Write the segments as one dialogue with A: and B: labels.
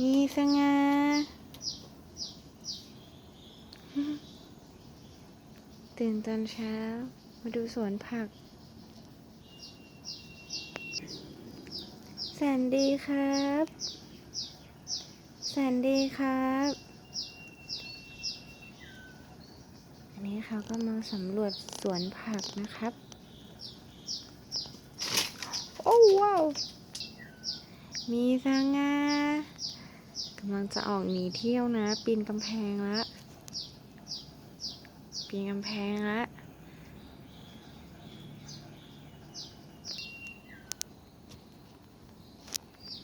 A: มีสง่าตื่นตอนเช้า มาดูสวนผัก แสนดีครับ แสนดีครับ อันนี้เขาก็มาสำรวจสวนผักนะครับ โอ้ว้าว มีสง่ากำ ลังจะออกหนีเที่ยวนะ ปีนกำแพงละปีนกำแพงละ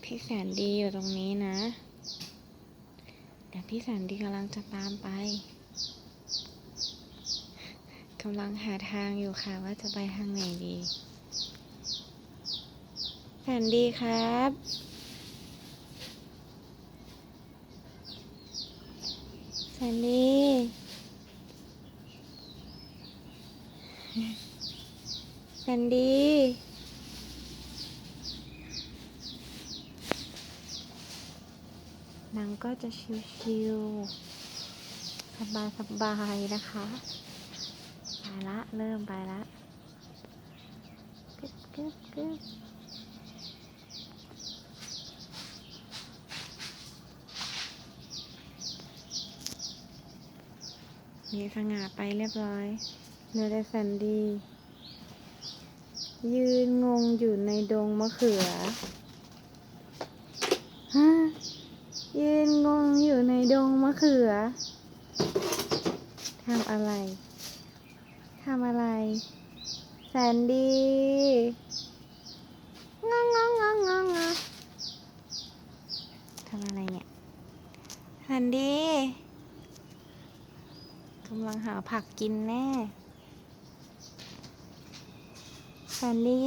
A: พี่แสนดีอยู่ตรงนี้นะ เดี๋ยวพี่แสนดีกำลังจะตามไปกำลังหาทางอยู่ค่ะว่าจะไปทางไหนดี แสนดีครับ แสนดีแสนดีนางก็จะชิวๆ สบายๆนะคะ ไปละ เริ่มไปละกึบกึบกึบ สง่าไปเรียบร้อย เนื้อได้สันดี ยืนงงอยู่ในดงมะเขือฮะยืนงงอยู่ในดงมะเขือทำอะไรทำอะไร แสนดีงงงงงงงทำอะไรเนี่ย แสนดี กำลังหาผักกินแน่แสนดี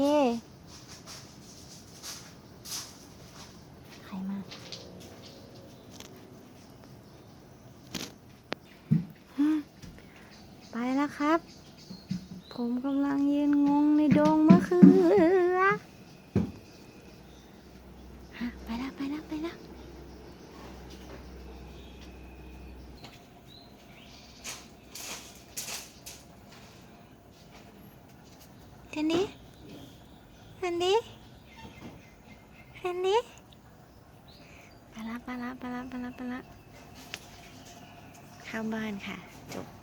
A: ใครมาไปแล้วครับ ผมกำลังยืนง คันดี้คันดี้คันดี้ปลาละปลาลปลาลปลาลปลาะเข้าบ้านค่ะ จบ